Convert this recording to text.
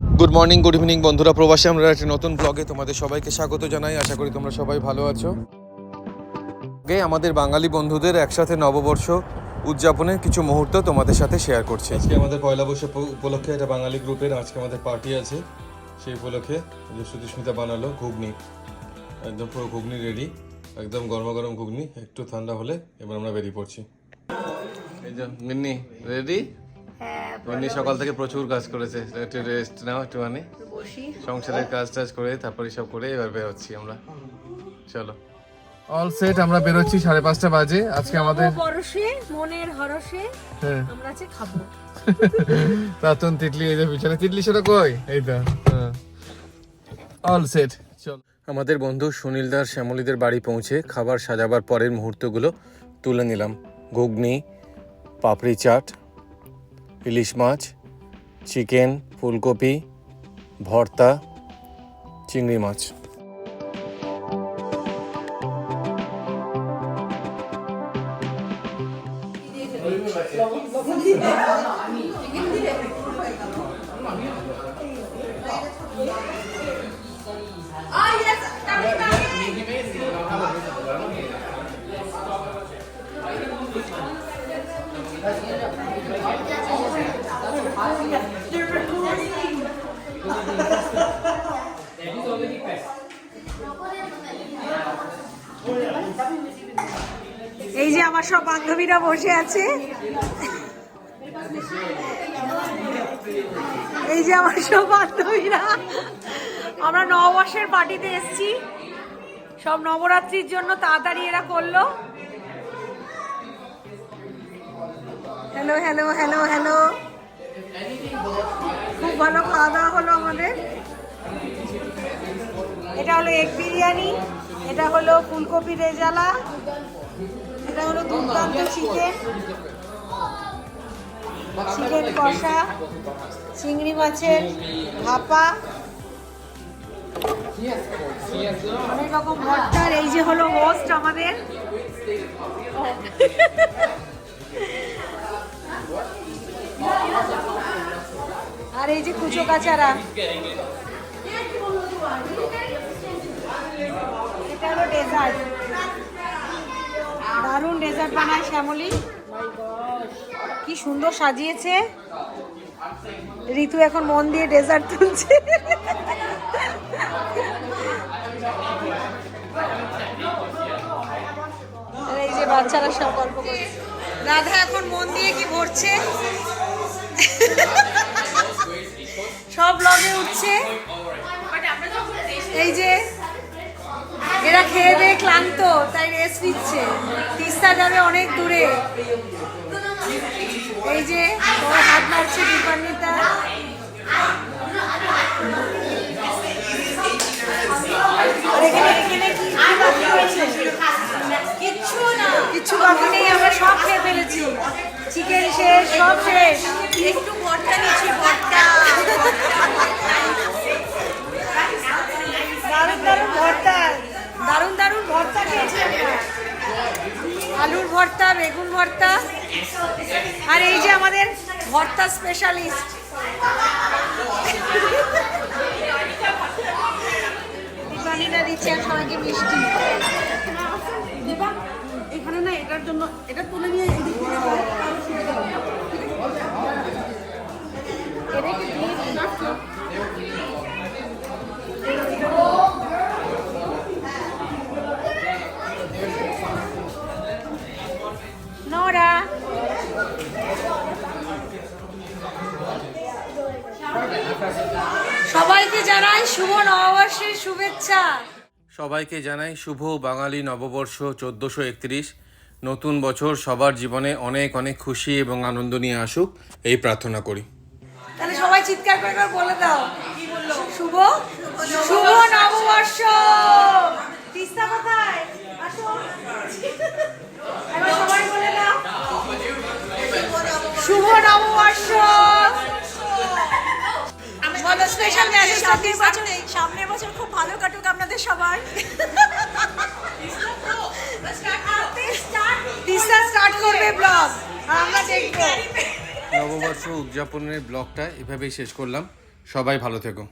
Good morning good evening বন্ধুরা। প্রবাসী আমরা একটা নতুন ব্লগে তোমাদের সবাইকে স্বাগত জানাই। আশা করি তোমরা সবাই ভালো আছো। আগে আমাদের বাঙালি বন্ধুদের একসাথে নববর্ষ উদযাপনের কিছু মুহূর্ত তোমাদের সাথে শেয়ার করছি। আজকে আমাদের পয়লা বৈশাখ উপলক্ষে একটা বাঙালি গ্রুপের আজকে আমাদের পার্টি আছে। সেই উপলক্ষে যে সুতিস্মিতা বানালো ঘুগনি। একদম পুরো ঘুগনি রেডি একদম গরম গরম ঘুগনি। একটু ঠান্ডা হলে এবার আমরা বেরিয়ে পড়ছি। এই যে মিন্নি রেডি মিন্নি সকাল থেকে প্রচুর কাজ করেছে। একটু রেস্ট নাও একটুখানি। সংসারের কাজ টাজ করে তারপরে সব করে এবার বেরোচ্ছি আমরা। চলো। অল সেট আমরা বেরোচ্ছি সাড়ে পাঁচটা বাজে। আজকে আমাদের পরশে মনের হরসে হ্যাঁ। আমরা আছে খাব। প্রাতন তিতলি এই যে পিছনে। তিতলি সেটা কই? এই তো অল সেট চল। আমাদের বন্ধু সুনীলদার শ্যামলীদের বাড়ি পৌঁছে খাবার সাজাবার পরের মুহূর্তগুলো তুলে নিলাম। ঘুগনি পাপড়ি চাট ইলিশ মাছ চিকেন ফুলকপি ভর্তা চিংড়ি মাছ। এই যে আমার সব বান্ধবীরা বসে আছে। এই যে আমার সব বান্ধবীরা। আমরা নববর্ষের পার্টিতে এসছি। সব নবরাত্রির জন্য তাড়াতাড়ি এরা করল। হ্যালো হ্যালো হ্যালো হ্যালো খুব ভালো খাওয়া দাওয়া হলো আমাদের। এটা হলো এগ বিরিয়ানি, এটা হলো ফুলকপি রেজালা, এটা হলো দুর্দান্ত চিকেন চিকেন কষা, চিংড়ি মাছের ভাপা। অনেক রকম ভর্তার এই যে হলো হোস্ট আমাদের। আর এই যে কুচো কাচারা হলো ডেজার্ট। দারুণ ডেজার্ট বানায় শ্যামলি। কি সুন্দর সাজিয়েছে। ঋতু এখন মন দিয়ে ডেজার্ট তুলছে। এই যে বাচ্চারা সব গল্প করছে। রাধা এখন মন দিয়ে কি ভরছে সব লগে উঠছে। এই যে, এরা খেয়ে দিয়ে ক্লান্ত, তাই রেস্ট নিচ্ছে। তিস্তা যাবে অনেক দূরে। এই যে, ওর হাত মারছে দীপান্বিতা? কিচ্ছু বাকি খেয়ে ফেলেছি। চিকেন শেষ সব শেষ। একটু ভর্তা নিচ্ছি ভর্তা। দারুণ দারুণ ভর্তা। দারুণ দারুণ ভর্তা খেয়েছি আলুর ভর্তা বেগুন ভর্তা। আর এই যে আমাদের ভর্তা স্পেশালিস্ট দীপানিরা দিচ্ছে আর সবাইকে মিষ্টি। দীপা এখানে না এটার জন্য এটা তুলে সবাইকে জানাই শুভ নববর্ষের শুভেচ্ছা। সবাইকে জানাই শুভ বাঙালি নববর্ষ চোদ্দোশো একত্রিশ। নতুন বছর সবার জীবনে অনেক অনেক খুশি এবং আনন্দ নিয়ে আসুক এই প্রার্থনা করি। তাহলে সবাই চিৎকার করে করে বলে দাও। শুভ শুভ নববর্ষ। তিস্তা কোথায়? সবাই বলে দাও। শুভ নববর্ষ। বলো স্পেশাল মেসেজ সামনের বছর সামনের বছর খুব ভালো কাটুক আপনাদের সবার। দিশা স্টার্ট করবে ব্লগ আমরা দেখব। নববর্ষ উদযাপনের ব্লগটা এভাবেই শেষ করলাম। সবাই ভালো থেকো।